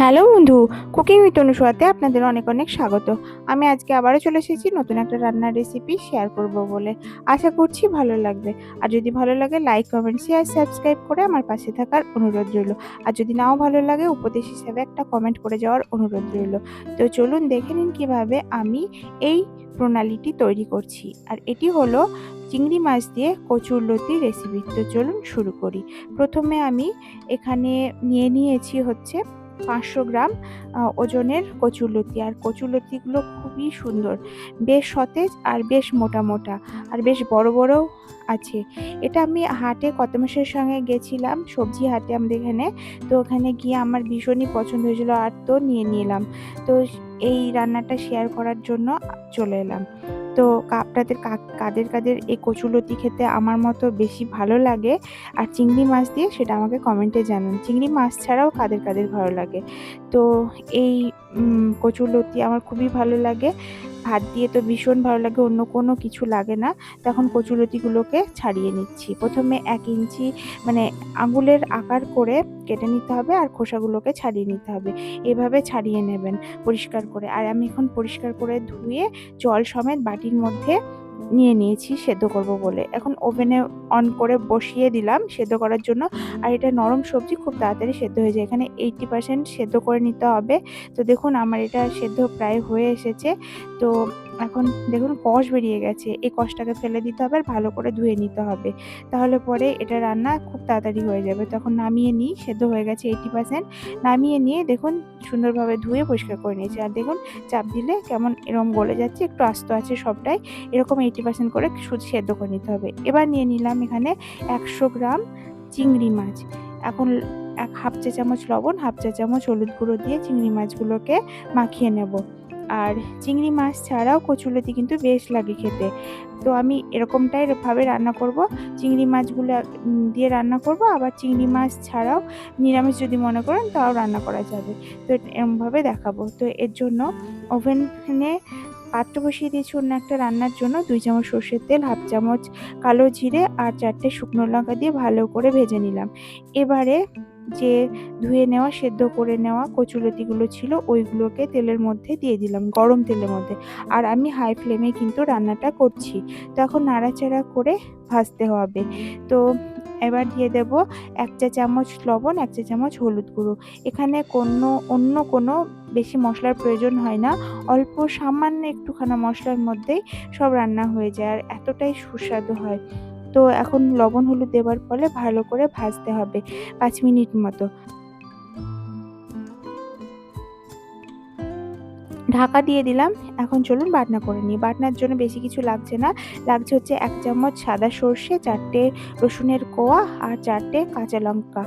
Hello বন্ধু, cooking with অনুসুয়াতে আপনাদের অনেক অনেক স্বাগত। আমি আজকে আবারও চলে এসেছি নতুন একটা রান্নার রেসিপি শেয়ার করব বলে। আশা করছি ভালো লাগবে। আর যদি ভালো লাগে লাইক কমেন্ট শেয়ার সাবস্ক্রাইব করে আমার পাশে থাকার অনুরোধ রইল। আর যদি নাও ভালো লাগে, উপদেশ হিসেবে একটা কমেন্ট করে যাওয়ার অনুরোধ রইল। তো চলুন দেখে নিন কীভাবে আমি এই প্রণালীটি তৈরি করছি। আর এটি হলো চিংড়ি মাছ দিয়ে কচুর লতি রেসিপি তো চলুন শুরু করি। প্রথমে আমি এখানে নিয়ে নিয়েছি হচ্ছে পাঁচশো গ্রাম ওজনের কচুরলতি। আর কচুরলতিগুলো খুবই সুন্দর, বেশ সতেজ আর বেশ মোটা মোটা আর বেশ বড় বড় আছে। এটা আমি হাটে কত মাসের সঙ্গে গেছিলাম, সবজি হাটে আমাদের এখানে। তো ওখানে গিয়ে আমার ভীষণই পছন্দ হয়েছিল আর তো নিয়ে নিলাম। তো এই রান্নাটা শেয়ার করার জন্য চলে এলাম। তো আপনাদের কাদের কাদের এই কচুলতি খেতে আমার মতো বেশি ভালো লাগে আর চিংড়ি মাছ দিয়ে সেটা আমাকে কমেন্টে জানান। চিংড়ি মাছ ছাড়াও কাদের কাদের ভালো লাগে? তো এই কচুলতি আমার খুবই ভালো লাগে। ভাত দিয়ে তো ভীষণ ভালো লাগে অন্য কোনো কিছু লাগে না। তখন কচুলতিগুলোকে ছাড়িয়ে নিচ্ছি। প্রথমে এক ইঞ্চি মানে আঙুলের আকার করে কেটে নিতে হবে আর খোসাগুলোকে ছাড়িয়ে নিতে হবে। এভাবে ছাড়িয়ে নেবেন পরিষ্কার করে। আর আমি এখন পরিষ্কার করে ধুয়ে জল সমেত বাটির মধ্যে নিয়ে নিয়েছি, সেদ্ধ করব বলে। এখন ওভেনে অন করে বসিয়ে দিলাম সেদ্ধ করার জন্য। আর এটা নরম সবজি, খুব তাড়াতাড়ি সেদ্ধ হয়ে যায়। এখানে এইটি পার্সেন্ট সেদ্ধ করে নিতে হবে। তো দেখুন, আমার এটা সেদ্ধ প্রায় হয়ে এসেছে। তো এখন দেখুন কষ বেরিয়ে গেছে, এই কষটাকে ফেলে দিতে হবে আর ভালো করে ধুয়ে নিতে হবে। তাহলে পরে এটা রান্না খুব তাড়াতাড়ি হয়ে যাবে। তখন নামিয়ে নিই, সেদ্ধ হয়ে গেছে এইটি পার্সেন্ট নামিয়ে নিয়ে দেখুন সুন্দরভাবে ধুয়ে পরিষ্কার করে নিয়েছি। আর দেখুন চাপ দিলে কেমন এরকম গলে যাচ্ছে, একটু আস্ত আছে সবটাই, এরকম এইটি পার্সেন্ট করে সেদ্ধ করে নিতে হবে। এবার নিয়ে নিলাম এখানে একশো গ্রাম চিংড়ি মাছ। এখন এক হাফ চা চামচ লবণ, হাফ চা চামচ হলুদ গুঁড়ো দিয়ে চিংড়ি মাছগুলোকে মাখিয়ে নেব। আর চিংড়ি মাছ ছাড়াও কচুলতি কিন্তু বেশ লাগে খেতে। তো আমি এরকমটাই ভাবে রান্না করব। চিংড়ি মাছগুলো দিয়ে রান্না করব। আবার চিংড়ি মাছ ছাড়াও নিরামিষ যদি মনে করেন তাও রান্না করা যাবে। তো এরমভাবে দেখাবো। তো এর জন্য ওভেনে পাত্র বসিয়ে দিয়েছি অন্য একটা রান্নার জন্য। দুই চামচ সর্ষের তেল, হাফ চামচ কালো জিরে আর চারটে শুকনো লঙ্কা দিয়ে ভালো করে ভেজে নিলাম। এবারে যে ধুয়ে নেওয়া, সেদ্ধ করে নেওয়া কচুলতিগুলো ছিল, ওইগুলোকে তেলের মধ্যে দিয়ে দিলাম, গরম তেলের মধ্যে। আর আমি হাই ফ্লেমে কিন্তু রান্নাটা করছি। তো এখন নাড়াচাড়া করে ভাজতে হবে। তো এবার দিয়ে দেব এক চা চামচ লবণ, এক চা চামচ হলুদ গুঁড়ো। এখানে কোনো, অন্য কোনো বেশি মশলার প্রয়োজন হয় না। অল্প সামান্য একটুখানা মশলার মধ্যেই সব রান্না হয়ে যায়, আর এতটাই সুস্বাদু হয়। তো এখন লবণ হলুদ দেওয়ার ফলে ভালো করে ভাজতে হবে পাঁচ মিনিট মতো। ঢাকা দিয়ে দিলাম। এখন চলুন বাটনা করে নিই। বাটনার জন্য বেশি কিছু লাগছে না। লাগছে হচ্ছে এক চামচ সাদা সর্ষে, চারটে রসুনের কোয়া আর চারটে কাঁচা লঙ্কা।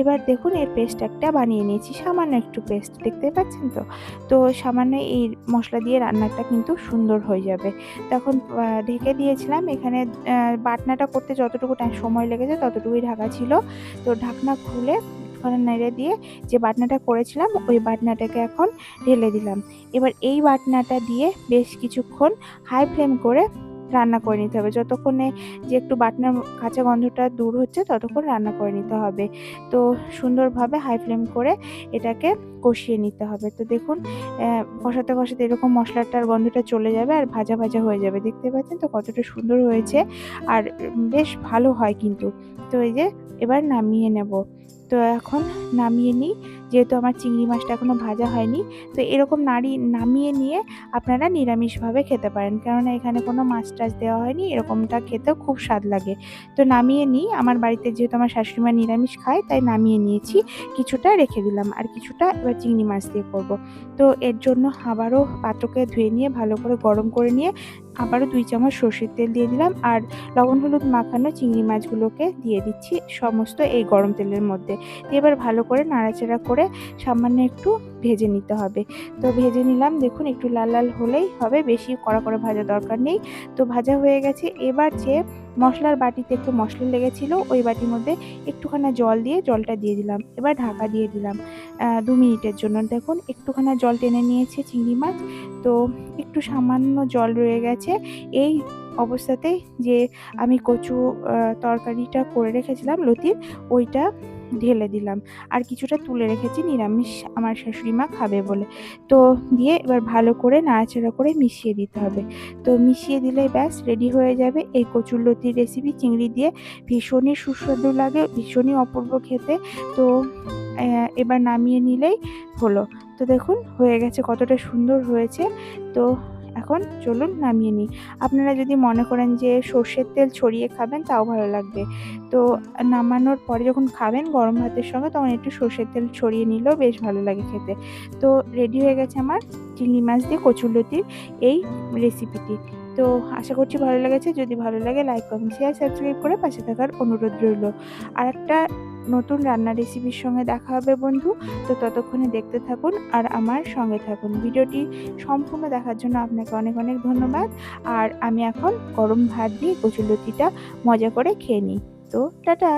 এবার দেখুন এর পেস্ট একটা বানিয়ে নিয়েছি। সামান্য একটু পেস্ট দেখতে পাচ্ছেন তো? তো সামান্য এই মশলা দিয়ে রান্নাটা কিন্তু সুন্দর হয়ে যাবে। তখন ঢেকে দিয়েছিলাম। এখানে বাটনাটা করতে যতটুকু সময় লেগেছে ততটুকুই ঢাকা ছিল। তো ঢাকনা খুলে একটুখানি নেড়ে দিয়ে যে বাটনাটা করেছিলাম, ওই বাটনাটাকে এখন ঢেলে দিলাম। এবার এই বাটনাটা দিয়ে বেশ কিছুক্ষণ হাই ফ্লেম করে রান্না করে নিতে হবে। যতক্ষণে যে একটু বাটনার কাঁচা গন্ধটা দূর হচ্ছে, ততক্ষণ রান্না করে নিতে হবে। তো সুন্দরভাবে হাই ফ্লেম করে এটাকে কষিয়ে নিতে হবে। তো দেখুন কষাতে কষাতে এরকম মশলাটার গন্ধটা চলে যাবে আর ভাজা ভাজা হয়ে যাবে। দেখতে পাচ্ছেন তো কতটা সুন্দর হয়েছে। আর বেশ ভালো হয় কিন্তু। তো এই যে এবার নামিয়ে নেব। তো এখন নামিয়ে নিই। যেহেতু আমার চিংড়ি মাছটা এখনও ভাজা হয়নি, তো এরকম নাড়ি, নামিয়ে নিয়ে আপনারা নিরামিষভাবে খেতে পারেন। কেননা এখানে কোনো মাছ টাছ দেওয়া হয়নি, এরকমটা খেতেও খুব স্বাদ লাগে। তো নামিয়ে নিই। আমার বাড়িতে যেহেতু আমার শাশুড়ি মা নিরামিষ খায়, তাই নামিয়ে নিয়েছি। কিছুটা রেখে দিলাম আর কিছুটা এবার চিংড়ি মাছ দিয়ে করব। তো এর জন্য আবারও পাত্রকে ধুয়ে নিয়ে, ভালো করে গরম করে নিয়ে আবারও দুই চামচ সর্ষের তেল দিয়ে দিলাম আর লবণ হলুদ মাখানো চিংড়ি মাছগুলোকে দিয়ে দিচ্ছি সমস্ত এই গরম তেলের মধ্যে। দিয়ে এবার ভালো করে নাড়াচাড়া করে সামান্য একটু ভেজে নিতে হবে। তো ভেজে নিলাম, দেখুন একটু লাল লাল হলেই হবে, বেশি কড়া করে ভাজা দরকার নেই। তো ভাজা হয়ে গেছে, এবার যে মশলার বাটিতে একটু মশলা লেগেছিলো, ওই বাটির মধ্যে একটুখানা জল দিয়ে জলটা দিয়ে দিলাম। এবার ঢাকা দিয়ে দিলাম দু মিনিটের জন্য। দেখুন একটুখানা জল টেনে নিয়েছে চিংড়ি মাছ, তো একটু সামান্য জল রয়ে গেছে। এই অবস্থাতেই যে আমি কচু তরকারিটা করে রেখেছিলাম লতির ওইটা ঢেলে দিলাম। আর কিছুটা তুলে রেখেছি, নিরামিষ আমার শাশুড়ি মা খাবে বলে। তো দিয়ে এবার ভালো করে নাড়াচাড়া করে মিশিয়ে দিতে হবে। তো মিশিয়ে দিলেই ব্যাস রেডি হয়ে যাবে। এই কচুরলতির রেসিপি চিংড়ি দিয়ে ভীষণই সুস্বাদু লাগে, ভীষণই অপূর্ব খেতে। তো এবার নামিয়ে নিলেই হলো। তো দেখুন, হয়ে গেছে কতটা সুন্দর হয়েছে। তো এখন চলুন নামিয়ে নিই। আপনারা যদি মনে করেন যে সর্ষের তেল ছড়িয়ে খাবেন, তাও ভালো লাগবে। তো নামানোর পরে যখন খাবেন গরম ভাতের সঙ্গে, তখন একটু সর্ষের তেল ছড়িয়ে নিলেও বেশ ভালো লাগে খেতে। তো রেডি হয়ে গেছে আমার চিংড়ি মাছ দিয়ে কচুরলতির এই রেসিপিটি তো আশা করছি ভালো লেগেছে। যদি ভালো লাগে লাইক কমেন্ট শেয়ার সাবস্ক্রাইব করে পাশে থাকার অনুরোধ রইল। আর একটা নতুন রান্নার রেসিপির সঙ্গে দেখা হবে বন্ধু। তো ততক্ষণে দেখতে থাকুন আর আমার সঙ্গে থাকুন। ভিডিওটি সম্পূর্ণ দেখার জন্য আপনাকে অনেক অনেক ধন্যবাদ। আর আমি এখন গরম ভাত দিয়ে কচুরলতিটা মজা করে খেয়ে নিই। তো টাটা!